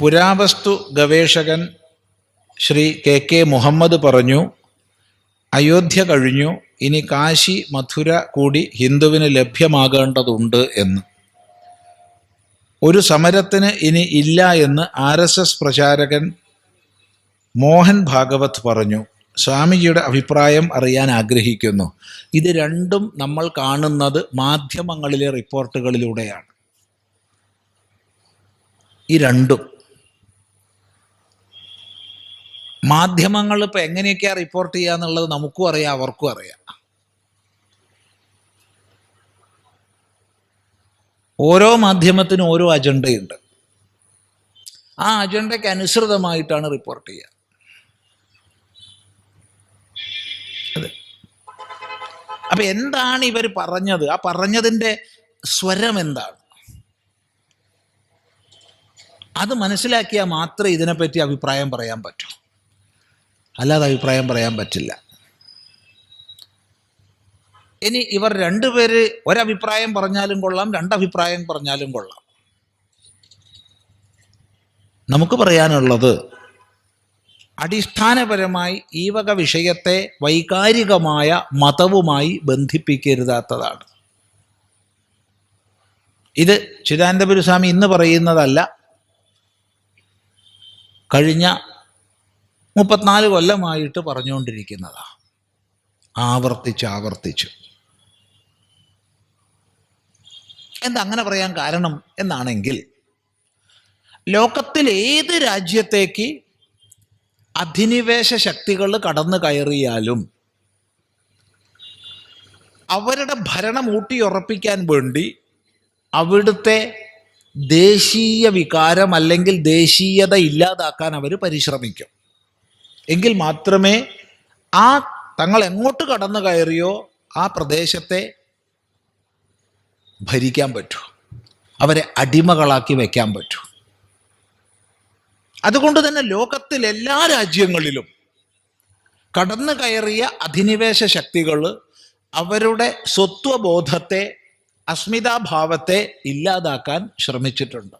പുരാവസ്തു ഗവേഷകൻ Shri K K Muhammad പറഞ്ഞു അയോധ്യ കഴിഞ്ഞു ഇനി കാശി മഥുര കൂടി ഹിന്ദുവിന് ലഭ്യമാകേണ്ടതുണ്ട് എന്ന്. ഒരു സമരത്തിന് ഇനി ഇല്ല എന്ന് ആർ എസ് എസ് പ്രചാരകൻ മോഹൻ ഭാഗവത് പറഞ്ഞു. സ്വാമിജിയുടെ അഭിപ്രായം അറിയാൻ ആഗ്രഹിക്കുന്നു. ഇത് രണ്ടും നമ്മൾ കാണുന്നത് മാധ്യമങ്ങളിലെ റിപ്പോർട്ടുകളിലൂടെയാണ്. ഈ രണ്ടും മാധ്യമങ്ങൾ ഇപ്പം എങ്ങനെയൊക്കെയാ റിപ്പോർട്ട് ചെയ്യുക എന്നുള്ളത് നമുക്കും അറിയാം അവർക്കും അറിയാം. ഓരോ മാധ്യമത്തിനും ഓരോ അജണ്ടയുണ്ട്. ആ അജണ്ടയ്ക്ക് അനുസൃതമായിട്ടാണ് റിപ്പോർട്ട് ചെയ്യുക. അതെ. എന്താണ് ഇവർ പറഞ്ഞത്? ആ പറഞ്ഞതിന്റെ സ്വരം എന്താണ്? അത് മനസ്സിലാക്കിയാൽ മാത്രമേ ഇതിനെപ്പറ്റി അഭിപ്രായം പറയാൻ പറ്റൂ. അല്ലാതെ അഭിപ്രായം പറയാൻ പറ്റില്ല. ഇനി ഇവർ രണ്ടുപേര് ഒരഭിപ്രായം പറഞ്ഞാലും കൊള്ളാം രണ്ടഭിപ്രായം പറഞ്ഞാലും കൊള്ളാം. നമുക്ക് പറയാനുള്ളത് അടിസ്ഥാനപരമായി ഈ വക വിഷയത്തെ വൈകാരികമായ മതവുമായി ബന്ധിപ്പിക്കരുതാത്തതാണ്. ഇത് ചിദാനന്ദപുരസ്വാമി ഇന്ന് പറയുന്നതല്ല. കഴിഞ്ഞ മുപ്പത്തിനാല് കൊല്ലമായിട്ട് പറഞ്ഞുകൊണ്ടിരിക്കുന്നതാണ് ആവർത്തിച്ച് ആവർത്തിച്ച്. എന്താ അങ്ങനെ പറയാൻ കാരണം എന്നാണെങ്കിൽ ലോകത്തിൽ ഏത് രാജ്യത്തേക്ക് അധിനിവേശ ശക്തികൾ കടന്നു കയറിയാലും അവരുടെ ഭരണം ഊട്ടിയുറപ്പിക്കാൻ വേണ്ടി അവിടുത്തെ ദേശീയ വികാരം അല്ലെങ്കിൽ ദേശീയത ഇല്ലാതാക്കാൻ അവർ പരിശ്രമിക്കും. എങ്കിൽ മാത്രമേ ആ തങ്ങൾ എങ്ങോട്ട് കടന്നു കയറിയോ ആ പ്രദേശത്തെ ഭരിക്കാൻ പറ്റൂ. അവരെ അടിമകളാക്കി വയ്ക്കാൻ പറ്റൂ. അതുകൊണ്ട് തന്നെ ലോകത്തിൽ എല്ലാ രാജ്യങ്ങളിലും കടന്നു കയറിയ അധിനിവേശ ശക്തികൾ അവരുടെ സ്വത്വബോധത്തെ അസ്മിതാഭാവത്തെ ഇല്ലാതാക്കാൻ ശ്രമിച്ചിട്ടുണ്ട്.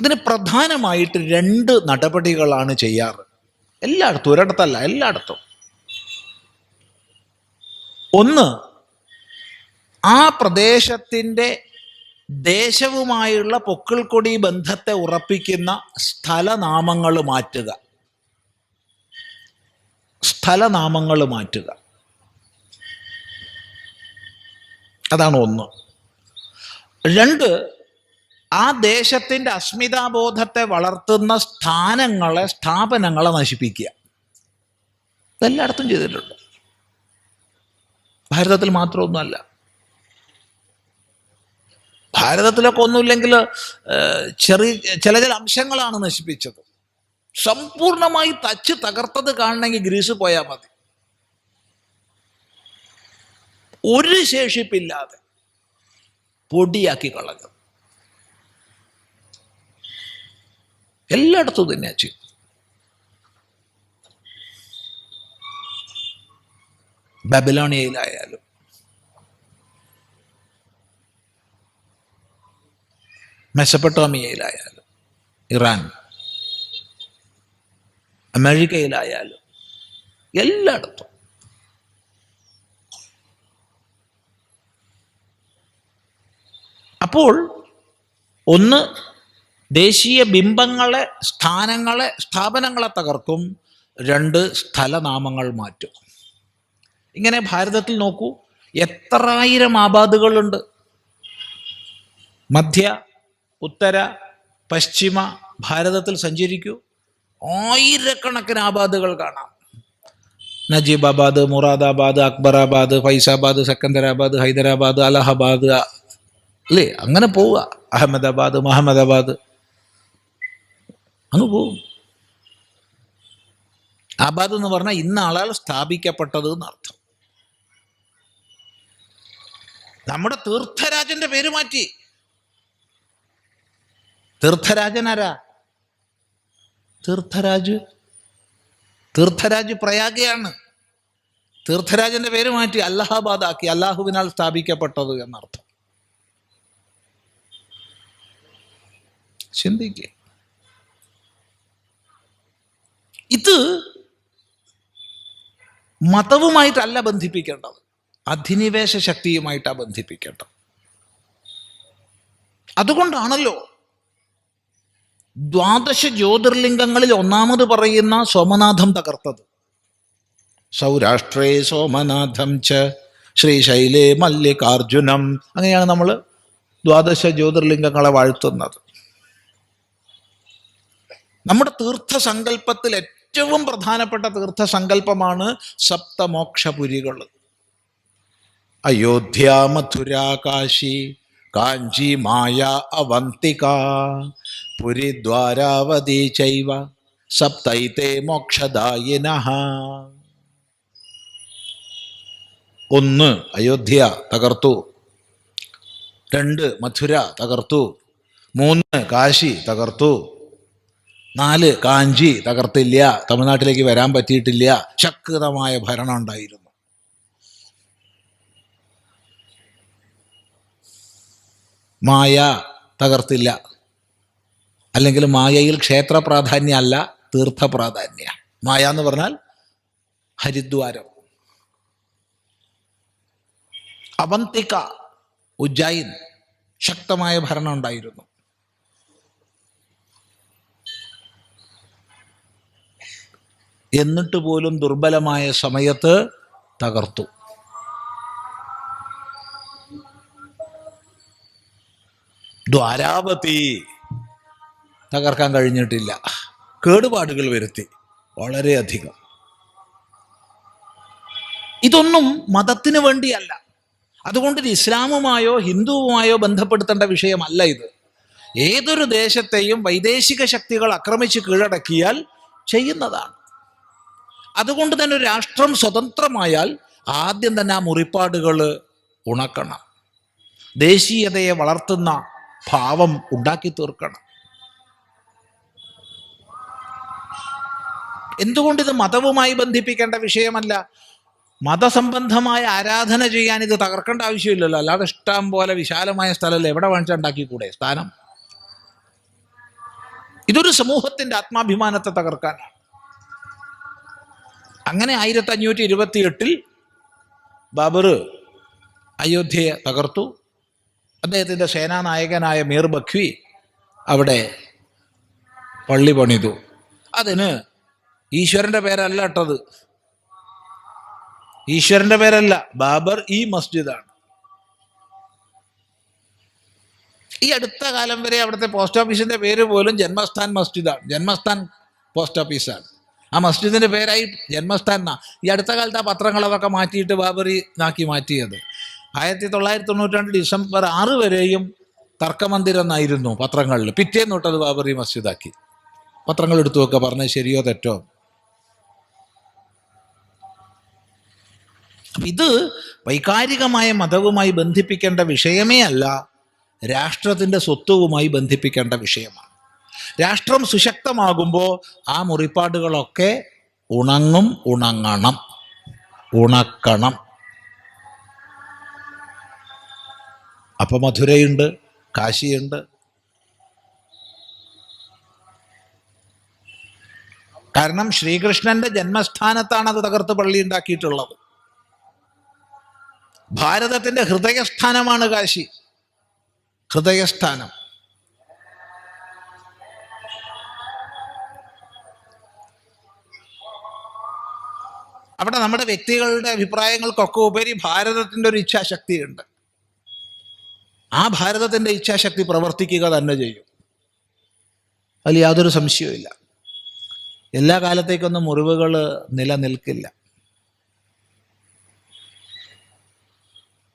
അതിന് പ്രധാനമായിട്ട് രണ്ട് നടപടികളാണ് ചെയ്യാറ്. എല്ലായിടത്തും ഒരിടത്തല്ല എല്ലായിടത്തും. ഒന്ന് ആ പ്രദേശത്തിന്റെ ദേശവുമായുള്ള പൊക്കിൾക്കൊടി ബന്ധത്തെ ഉറപ്പിക്കുന്ന സ്ഥലനാമങ്ങൾ മാറ്റുക. സ്ഥലനാമങ്ങൾ മാറ്റുക. അതാണ് ഒന്ന്. രണ്ട് ആ ദേശത്തിന്റെ അസ്മിതാബോധത്തെ വളർത്തുന്ന സ്ഥാനങ്ങളെ സ്ഥാപനങ്ങളെ നശിപ്പിക്കുക. ഇതെല്ലായിടത്തും ചെയ്തിട്ടുണ്ട്. ഭാരതത്തിൽ മാത്രമൊന്നുമല്ല. ഭാരതത്തിലൊക്കെ ഒന്നുമില്ലെങ്കിൽ ചെറിയ ചില ചില അംശങ്ങളാണ് നശിപ്പിച്ചത്. സമ്പൂർണമായി തച്ച് തകർത്തത് കാണണമെങ്കിൽ ഗ്രീസ് പോയാൽ മതി. ഒരു ശേഷിപ്പില്ലാതെ പൊടിയാക്കി കളഞ്ഞത്. എല്ലായിടത്തും തന്നെയാ ചെയ്തു ബബലോണിയയിലായാലും മെസപ്പട്ടോമിയയിലായാലും ഇറാൻ അമേരിക്കയിലായാലും എല്ലായിടത്തും അപ്പോൾ ഒന്ന് ദേശീയ ബിംബങ്ങളെ സ്ഥാനങ്ങളെ സ്ഥാപനങ്ങളെ തകർക്കും. രണ്ട് സ്ഥലനാമങ്ങൾ മാറ്റും. ഇങ്ങനെ ഭാരതത്തിൽ നോക്കൂ. എത്രായിരം ആബാദുകളുണ്ട്. മധ്യ ഉത്തര പശ്ചിമ ഭാരതത്തിൽ സഞ്ചരിക്കൂ. ആയിരക്കണക്കിന് ആബാദുകൾ കാണാം. നജീബാബാദ് മുറാദാബാദ് അക്ബറാബാദ് ഫൈസാബാദ് സെക്കന്ദരാബാദ് ഹൈദരാബാദ് അലഹബാദ് അല്ലേ? അങ്ങനെ പോവുക. അഹമ്മദാബാദ് മുഹമ്മദാബാദ്. അങ്ങ് പോവും ആബാദ് എന്ന് പറഞ്ഞാൽ ഇന്ന ആളാൽ സ്ഥാപിക്കപ്പെട്ടത് എന്നർത്ഥം. നമ്മുടെ തീർത്ഥരാജന്റെ പേര് മാറ്റി. തീർത്ഥരാജൻ ആരാ? തീർത്ഥരാജ്. തീർത്ഥരാജ് പ്രയാഗയാണ്. തീർത്ഥരാജന്റെ പേര് മാറ്റി അല്ലഹാബാദ് ആക്കി അല്ലാഹുവിനാൽ സ്ഥാപിക്കപ്പെട്ടത് എന്നർത്ഥം. ചിന്തിക്കുക ഇത് മതവുമായിട്ടല്ല ബന്ധിപ്പിക്കേണ്ടത്. അധിനിവേശ ശക്തിയുമായിട്ടാണ് ബന്ധിപ്പിക്കേണ്ടത്. അതുകൊണ്ടാണല്ലോ ദ്വാദശ ജ്യോതിർലിംഗങ്ങളിൽ ഒന്നാമത് പറയുന്ന സോമനാഥം തകർത്തത്. സൗരാഷ്ട്രേ സോമനാഥം ച ശ്രീശൈലേ മല്ലികാർജുനം. അങ്ങനെയാണ് നമ്മൾ ദ്വാദശ ജ്യോതിർലിംഗങ്ങളെ വാഴ്ത്തുന്നത്. നമ്മുടെ തീർത്ഥസങ്കല്പത്തിൽ ഏറ്റവും പ്രധാനപ്പെട്ട തീർത്ഥസങ്കല്പമാണ് സപ്തമോക്ഷപുരികൾ അയോധ്യ മധുരാകാശി കാശി കാഞ്ചി മായ അവന്തിക പുരി ദ്വാരാവതി ചൈവ സപ്തൈതേ മോക്ഷദായിന. ഒന്ന് അയോധ്യ തകർത്തു. രണ്ട് മധുര തകർത്തു. മൂന്ന് കാശി തകർത്തു. നാല് കാഞ്ചി തകർത്തില്ല തമിഴ്നാട്ടിലേക്ക് വരാൻ പറ്റിയിട്ടില്ല ശക്തമായ ഭരണം ഉണ്ടായിരുന്നു. മായ തകർത്തില്ല. അല്ലെങ്കിൽ മായയിൽ ക്ഷേത്ര പ്രാധാന്യ അല്ല തീർത്ഥ പ്രാധാന്യ. മായ എന്ന് പറഞ്ഞാൽ ഹരിദ്വാരം. അവന്തിക ഉജ്ജയിൻ ശക്തമായ ഭരണം ഉണ്ടായിരുന്നു. എന്നിട്ട് പോലും ദുർബലമായ സമയത്ത് തകർത്തു. ദ്വാരാപതി തകർക്കാൻ കഴിഞ്ഞിട്ടില്ല. കേടുപാടുകൾ വരുത്തി വളരെയധികം. ഇതൊന്നും മതത്തിന് വേണ്ടിയല്ല. അതുകൊണ്ട് ഇസ്ലാമുമായോ ഹിന്ദുവുമായോ ബന്ധപ്പെടുത്തേണ്ട വിഷയമല്ല ഇത്. ഏതൊരു ദേശത്തെയും വൈദേശിക ശക്തികൾ ആക്രമിച്ച് കീഴടക്കിയാൽ ചെയ്യുന്നതാണ്. അതുകൊണ്ട് തന്നെ ഒരു രാഷ്ട്രം സ്വതന്ത്രമായാൽ ആദ്യം തന്നെ ആ മുറിപ്പാടുകൾ ഉണക്കണം. ദേശീയതയെ വളർത്തുന്ന ഭാവം ഉണ്ടാക്കി തീർക്കണം. എന്തുകൊണ്ട് ഇത് മതവുമായി ബന്ധിപ്പിക്കേണ്ട വിഷയമല്ല? മതസംബന്ധമായ ആരാധന ചെയ്യാൻ ഇത് തകർക്കേണ്ട ആവശ്യമില്ലല്ലോ. അല്ലാതെ ഇഷ്ടം പോലെ വിശാലമായ സ്ഥലമല്ല? എവിടെ വേണിച്ചാൽ ഉണ്ടാക്കിക്കൂടെ? സ്ഥാനം. ഇതൊരു സമൂഹത്തിന്റെ ആത്മാഭിമാനത്തെ തകർക്കാനാണ് അങ്ങനെ ആയിരത്തി അഞ്ഞൂറ്റി ഇരുപത്തി എട്ടിൽ ബാബർ അയോധ്യയെ തകർത്തു. അദ്ദേഹത്തിന്റെ സേനാനായകനായ മീർ ബഖ്വി അവിടെ പള്ളി പണിതു. അതിന് ഈശ്വരന്റെ പേരല്ല ഇട്ടത് ഈശ്വരന്റെ പേരല്ല ബാബർ ഈ മസ്ജിദാണ്. ഈ അടുത്ത കാലം വരെ അവിടുത്തെ പോസ്റ്റ് ഓഫീസിന്റെ പേര് പോലും ജന്മസ്ഥാൻ മസ്ജിദാണ്. ജന്മസ്ഥാൻ പോസ്റ്റ് ഓഫീസാണ്. ആ മസ്ജിദിന്റെ പേരായി ജന്മസ്ഥാന. ഈ അടുത്ത കാലത്ത് ആ പത്രങ്ങൾ അതൊക്കെ മാറ്റിയിട്ട് ബാബറി നാക്കി മാറ്റിയത്. ആയിരത്തി തൊള്ളായിരത്തി തൊണ്ണൂറ്റി ഡിസംബർ ആറ് വരെയും തർക്കമന്ദിരം എന്നായിരുന്നു പത്രങ്ങളിൽ. പിറ്റേന്ന് തൊട്ടത് ബാബറി മസ്ജിദാക്കി. പത്രങ്ങൾ എടുത്തു വെക്കുക പറഞ്ഞത് ശരിയോ തെറ്റോ? ഇത് വൈകാരികമായ മതവുമായി ബന്ധിപ്പിക്കേണ്ട വിഷയമേ അല്ല രാഷ്ട്രത്തിന്റെ സ്വത്വവുമായി ബന്ധിപ്പിക്കേണ്ട വിഷയമാണ്. രാഷ്ട്രം സുശക്തമാകുമ്പോൾ ആ മുറിപ്പാടുകളൊക്കെ ഉണങ്ങും ഉണങ്ങണം. ഉണക്കണം. അപ്പൊ മധുരയുണ്ട് കാശിയുണ്ട്. കാരണം ശ്രീകൃഷ്ണന്റെ ജന്മസ്ഥാനത്താണ് അത് തകർത്ത് പള്ളി ഉണ്ടാക്കിയിട്ടുള്ളത്. ഭാരതത്തിന്റെ ഹൃദയസ്ഥാനമാണ് കാശി. ഹൃദയസ്ഥാനം. അവിടെ നമ്മുടെ വ്യക്തികളുടെ അഭിപ്രായങ്ങൾക്കൊക്കെ ഉപരി ഭാരതത്തിന്റെ ഒരു ഇച്ഛാശക്തിയുണ്ട്. ആ ഭാരതത്തിന്റെ ഇച്ഛാശക്തി പ്രവർത്തിക്കുക തന്നെ ചെയ്യും. അതിൽ യാതൊരു സംശയവുമില്ല. എല്ലാ കാലത്തേക്കൊന്നും മുറിവുകൾ നിലനിൽക്കില്ല.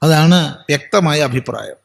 അതാണ് വ്യക്തമായ അഭിപ്രായം.